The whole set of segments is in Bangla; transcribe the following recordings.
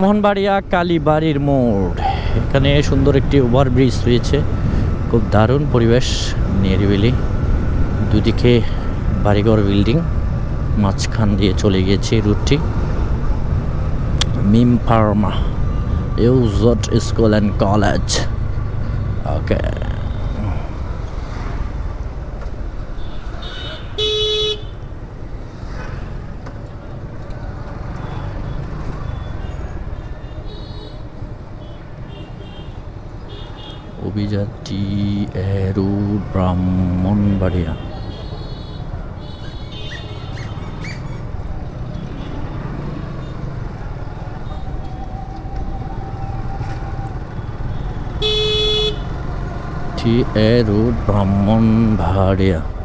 মোহনবাড়িয়া কালীবাড়ির মোড়। এখানে সুন্দর একটি ওভারব্রিজ রয়েছে। খুব দারুণ পরিবেশ, নিরিবিলি। দুদিকে বাড়িঘর বিল্ডিং, মাঝখান দিয়ে চলে গিয়েছে রুটটি। মিম ফার্মা ইউজট স্কুল অ্যান্ড কলেজ। ওকে। অভিযাত্রী এরু ব্রাহ্মণবাড়িয়া এ রোড ব্রাহ্মণ ব্রাহ্মণবাড়িয়া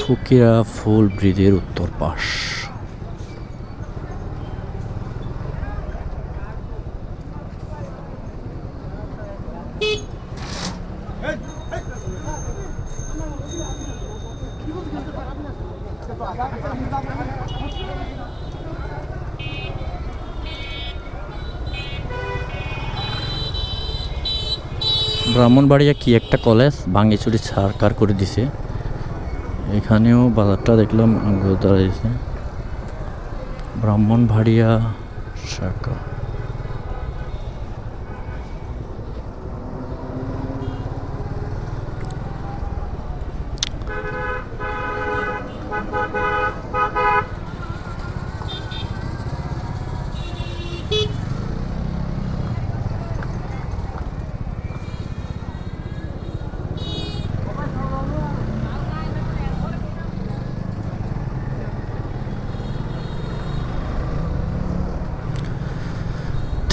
ফুকিরা ফুল ব্রিজের উত্তর পাশ ব্রাহ্মণবাড়িয়া কি একটা কলেজ ভাঙ্গিচুরি ছাড়কার করে দিছে? এখানেও বাজারটা দেখলাম দাঁড়িয়েছে ব্রাহ্মণবাড়িয়া শাখা।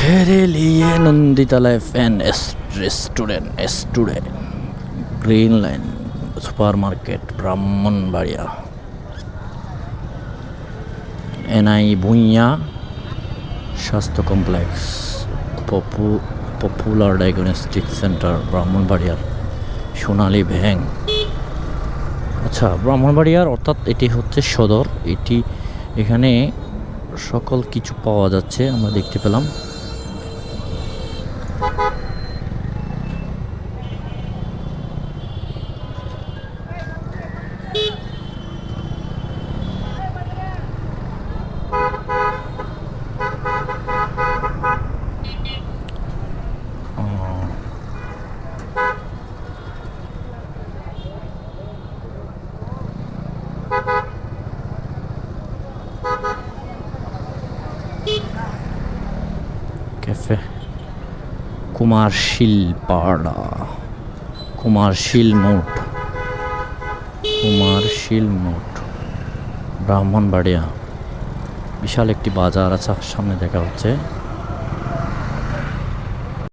तेरे लिए नंदीतला fan restaurant student green line super market Brahmanbaria NI Bhuiyan স্বাস্থ্য কমপ্লেক্স পপু পপুলার ডায়াগনস্টিক সেন্টার ব্রাহ্মণবাড়িয়ার সোনালী ভ্যাং আচ্ছা ব্রাহ্মণবাড়িয়ার অর্থাৎ এটি হচ্ছে সদর এটি এখানে সকল কিছু পাওয়া যাচ্ছে আমরা দেখতে পেলাম ক্যাফে কুমারশীল পাড়া কুমারশীল মোট কুমারশীল মোট ব্রাহ্মণবাড়িয়া বিশাল একটি বাজার আছে সামনে দেখা হচ্ছে